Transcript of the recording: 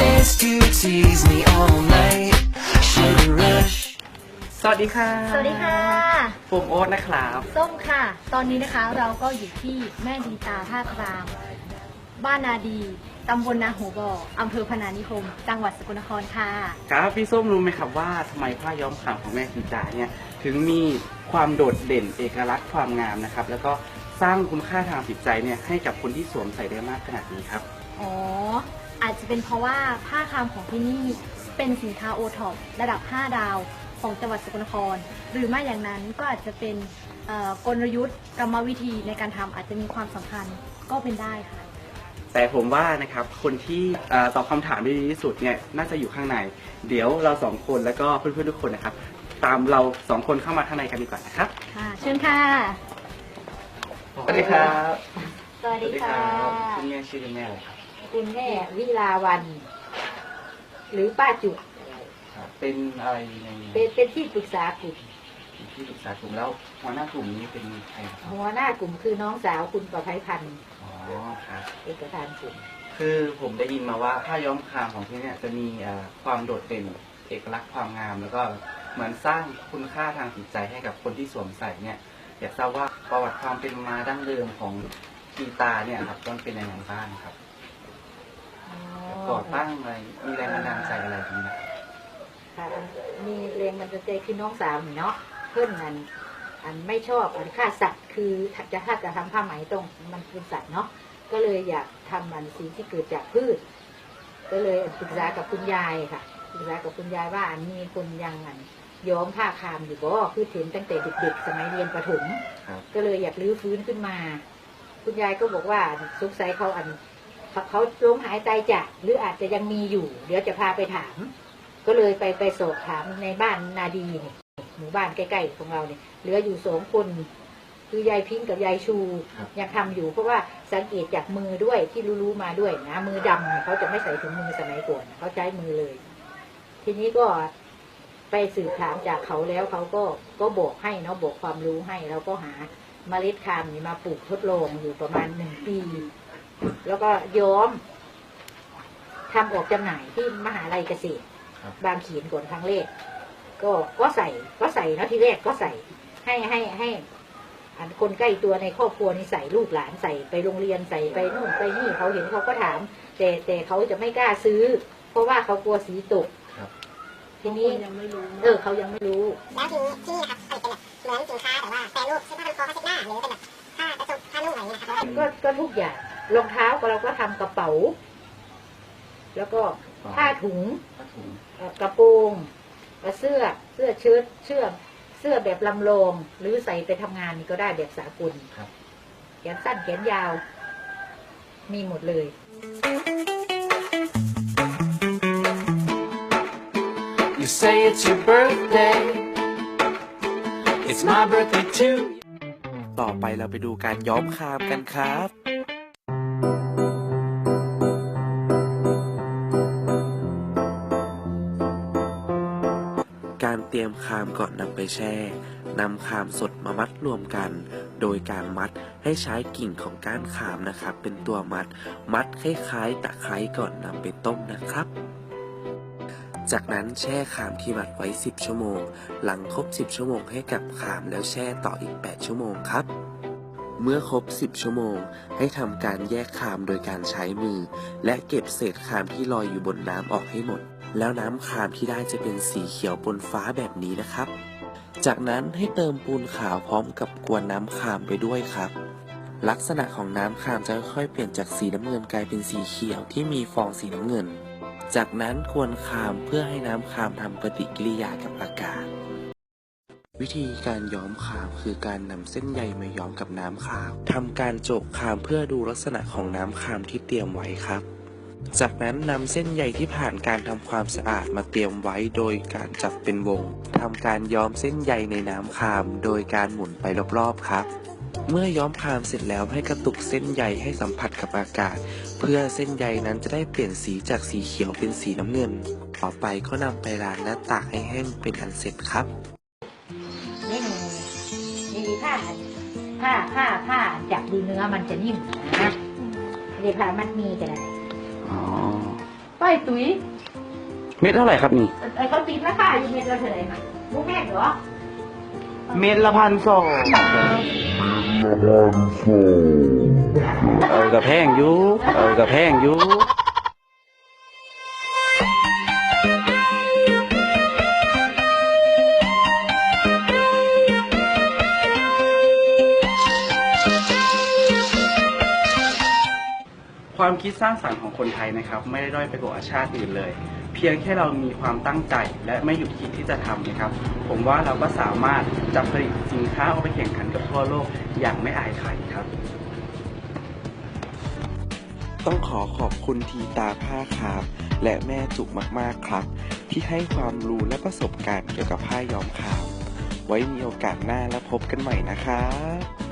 says to tease me all night. Sugar rush. สวัสดีค่ะสวัสดีค่ะ โฟมโอ๊ตนะครับ ส้มค่ะ ตอนนี้นะคะเราก็อยู่ที่แม่ดีตาท่ากลาง บ้านนาดี ตำบลนาหัวบ่ออำเภอพนานิคม จังหวัดสกลนครค่ะ ครับพี่ส้มรู้ไหมครับว่าทำไมผ้าย้อมขาวของแม่ดีจ๋าเนี่ยถึงมีความโดดเด่นเอกลักษณ์ความงามนะครับ แล้วก็สร้างคุณค่าทางจิตใจเนี่ยให้กับคนที่สวมใส่ได้มากขนาดนี้ครับ อ๋อ อาจจะเป็นเพราะว่าผ้าครามของที่นี่เป็นสินค้าโอท็อประดับ 5 ดาวของจังหวัดสกลนคร หรือไม่อย่างนั้นก็อาจจะเป็นเอ่อกลยุทธ์กรรมวิธีในการทำอาจจะมีความสำคัญก็เป็นได้ค่ะ แต่ผมว่านะครับคนที่เอ่อตอบคำถามได้ดีที่สุดเนี่ยน่าจะอยู่ข้างใน เดี๋ยวเราสองคนแล้วก็เพื่อนๆทุกคนนะครับ ตามเราสองคนเข้ามาข้างในกันดีกว่านะครับค่ะเชิญค่ะสวัสดีครับสวัสดีค่ะคุณแม่ชื่อคุณแม่อะไรครับ คุณแม่วิลาวัน หรือป้าจุกครับเป็นอะไรในเป็นเป็นที่ปรึกษากลุ่มที่ปรึกษากลุ่มแล้วหัวหน้ากลุ่มนี้เป็นใครครับหัวหน้ากลุ่มคือน้องสาวคุณประภัยพันธ์อ๋อครับ เอกประธานกลุ่มคือผมได้ยินมาว่าผ้าย้อมครามของที่เนี่ยจะมีเอ่อความโดดเด่นเอกลักษณ์ความงาม แล้วก็เหมือนสร้างคุณค่าทางจิตใจให้กับคนที่สวมใส่เนี่ย อยากทราบว่าประวัติความเป็นมาดั้งเดิมของกีตาร์เนี่ยครับต้นเป็นยังไงบ้างครับ ก่อตั้งอะไรมีแรงบันดาลใจอะไรอย่างนี้นะครับค่ะมีแรงมันจะใจคือน้องสาวนี่เนาะเพื่อนนันอันไม่ชอบอันฆ่าสัตว์คือจะถ้าจะทำผ้าไหมต้องมันเป็นสัตว์เนาะก็เลยอยากทำมันสีที่เกิดจากพืช ก็เลยปรึกษากับคุณยายค่ะปรึกษากับคุณยายว่าอันมีคนยังอันย้อมผ้าคามอยู่บ่คือเห็นตั้งแต่เด็กๆสมัยเรียนประถมครับก็เลยอยากรื้อฟื้นขึ้นมา คุณยายก็บอกว่าสงสัยเขาอัน เขาเขาล้มหายใจจากหรืออาจจะยังมีอยู่ เดี๋ยวจะพาไปถาม ก็เลยไปไปสอบถามในบ้านนาดีเนี่ยหมู่บ้านใกล้ๆของเราเนี่ยเหลืออยู่สองคน คือยายพิงกับยายชูครับ ยังทำอยู่เพราะว่าสังเกตจากมือด้วยที่รู้ๆมาด้วยนะมือดำเนี่ยเขาจะไม่ใส่ถุงมือสมัยก่อนเขาใช้มือเลย ทีนี้ก็ไปสืบถามจากเขาแล้วเขาก็ก็บอกให้เนาะบอกความรู้ให้เราก็หาเมล็ดคามนี่มาปลูกทดลองอยู่ประมาณหนึ่งปี แล้วก็ย้อมทำออกจำหน่ายที่มหาลัยเกษตร ครับ บางเขียนก่อนครั้งแรกก็ก็ใส่ก็ใส่เนาะที่แรกก็ใส่ให้ให้ให้อันคนใกล้ตัวในครอบครัวนี่ใส่ลูกหลานใส่ไปโรงเรียนใส่ไปนู่นไปนี่เขาเห็นเขาก็ถาม แต่แต่เขาจะไม่กล้าซื้อ เพราะว่าเขากลัวสีตกครับ ทีนี้ ยังไม่รู้เออเขายังไม่รู้ แล้วทีนี้ที่นี่นะครับผลิตเป็นแบบเหมือนสินค้าแต่ว่าแปรรูปเช่นผ้าพันคอผ้าเช็ดหน้าหรือเป็นแบบผ้ากระจุกผ้านุ่งอะไรอย่างเงี้ยนะครับ ก็ก็ทุกอย่าง รองเท้าก็เราก็ทำกระเป๋า แล้วก็ผ้าถุงผ้าถุงเอ่อกระโปรงเอ่อเสื้อเสื้อเชิ้ตเสื้อเสื้อแบบลำลองหรือใส่ไปทำงานนี่ก็ได้แบบสากลครับแขนสั้นแขนยาว มีหมดเลย You say it's your birthday. It's my birthday too. ต่อไปเราไปดูการย้อมคามกันครับ มคามก่อนนำไปแช่นำคามสดมามัดรวมกัน โดยการมัดให้ใช้กิ่งของก้านคามนะครับ เป็นตัวมัด มัดคล้ายๆตะไคร้ก่อนนำไปต้มนะครับจากนั้นแช่คามที่มัดไว้ 10 ชั่วโมง หลังครบ 10 ชั่วโมงให้กับคามแล้วแช่ต่ออีก 8 ชั่วโมงครับ เมื่อครบ 10 ชั่วโมง ให้ทำการแยกคามโดยการใช้มือ และเก็บเศษคามที่ลอยอยู่บนน้ำออกให้หมด แล้วน้ำคามที่ได้จะเป็นสีเขียวปนฟ้าแบบนี้นะครับ จากนั้นให้เติมปูนขาวพร้อมกับกวนน้ำคามไปด้วยครับ ลักษณะของน้ำคามจะค่อยๆเปลี่ยนจากสีน้ำเงินกลายเป็นสีเขียวที่มีฟองสีน้ำเงิน จากนั้นกวนคามเพื่อให้น้ำคามทำปฏิกิริยากับอากาศ วิธีการย้อมคามคือการนำเส้นใยมาย้อมกับน้ำคามทำการโจกคามเพื่อดูลักษณะของน้ำคามที่เตรียมไว้ครับ จากนั้นนำเส้นใยที่ผ่านการทำความสะอาดมาเตรียมไว้โดยการจับเป็นวงทำการย้อมเส้นใยในน้ำคาม โดยการหมุนไปรอบๆครับ เมื่อย้อมคามเสร็จแล้วให้กระตุกเส้นใยให้สัมผัสกับอากาศ เพื่อเส้นใยนั้นจะได้เปลี่ยนสีจากสีเขียวเป็นสีน้ำเงิน ต่อไปก็นำไปล้างและตากให้แห้งเป็นอันเสร็จครับนี่มีผ้าผ้าผ้าผ้าจับดูเนื้อมันจะนิ่มนะเดี๋ยวผ้ามันมีก็ได้อ๋อ ป้ายตุ้ยเม็ดเท่าไหร่ครับนี่เอ้ยเขาตีราคาอยู่เม็ดละเท่าไหร่คะมุกแม่เหรอเม็ดละพันสองเออกระแพงอยู่เออกระแพงอยู่ ความคิดสร้างสรรค์ของคนไทยนะครับ ไม่ได้ด้อยไปกว่าชาติอื่นเลย เพียงแค่เรามีความตั้งใจและไม่หยุดคิดที่จะทำนะครับ ผมว่าเราก็สามารถจะผลิตสินค้าออกไปแข่งขันกับทั่วโลกอย่างไม่อายใครครับ ต้องขอขอบคุณทีตาผ้าคามและแม่จุกมากๆครับ ที่ให้ความรู้และประสบการณ์เกี่ยวกับผ้าย้อมขาว ไว้มีโอกาสหน้าแล้วพบกันใหม่นะครับ